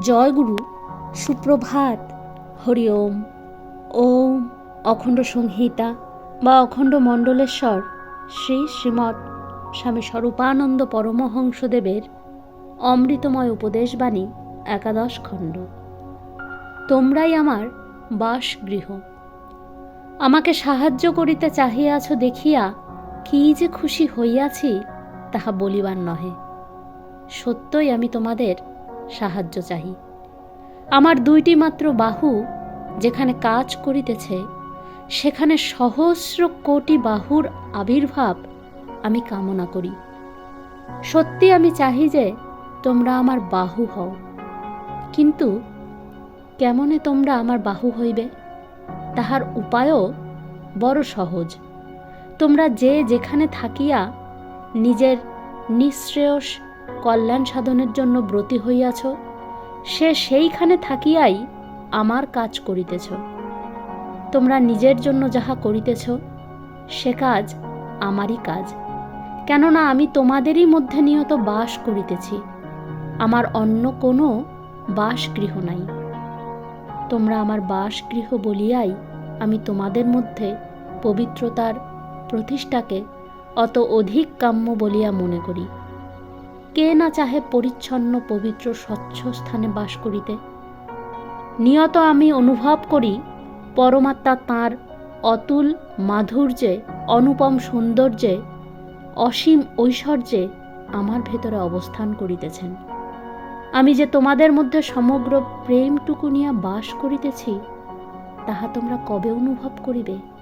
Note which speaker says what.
Speaker 1: জয় গুরু সুপ্রভাত, হরি ওম। ওম অখণ্ড সংহিতা বা অখণ্ড মণ্ডলেশ্বর শ্রী শ্রীমৎ স্বামী স্বরূপানন্দ পরমহংসদেবের অমৃতময় উপদেশবাণী, একাদশ খণ্ড। তোমরাই আমার বাসগৃহ। আমাকে সাহায্য করিতে চাহিয়াছ দেখিয়া কি যে খুশি হইয়াছি তাহা বলিবার নহে। সত্যই আমি তোমাদের সাহায্য চাহি। আমার দুইটি মাত্র বাহু যেখানে কাজ করিতেছে, সেখানে সহস্র কোটি বাহুর আবির্ভাব আমি কামনা করি। সত্যি আমি চাহি যে তোমরা আমার বাহু হও। কিন্তু কেমনে তোমরা আমার বাহু হইবে? তাহার উপায়ও বড় সহজ। তোমরা যে যেখানে থাকিয়া নিজের নিঃশ্রেয়স কল্যাণ সাধনের জন্য ব্রতী হইয়াছ, সে সেইখানে থাকিয়াই আমার কাজ করিতেছ। তোমরা নিজের জন্য যাহা করিতেছ, সে কাজ আমারই কাজ। কেননা আমি তোমাদেরই মধ্যে নিয়ত বাস করিতেছি, আমার অন্য কোনো বাসগৃহ নাই। তোমরা আমার বাসগৃহ বলিয়াই আমি তোমাদের মধ্যে পবিত্রতার প্রতিষ্ঠাকে অত অধিক কাম্য বলিয়া মনে করি। কে না চাহে পরিচ্ছন্ন, পবিত্র, স্বচ্ছ স্থানে বাস করিতে। নিয়ত আমি অনুভব করি, পরমাত্মা তাঁর অতুল মাধুর্যে, অনুপম সৌন্দর্যে, অসীম ঐশ্বর্যে আমার ভেতরে অবস্থান করিতেছেন। আমি যে তোমাদের মধ্যে সমগ্র প্রেমটুকু নিয়ে বাস করিতেছি, তাহা তোমরা কবে অনুভব করিবে?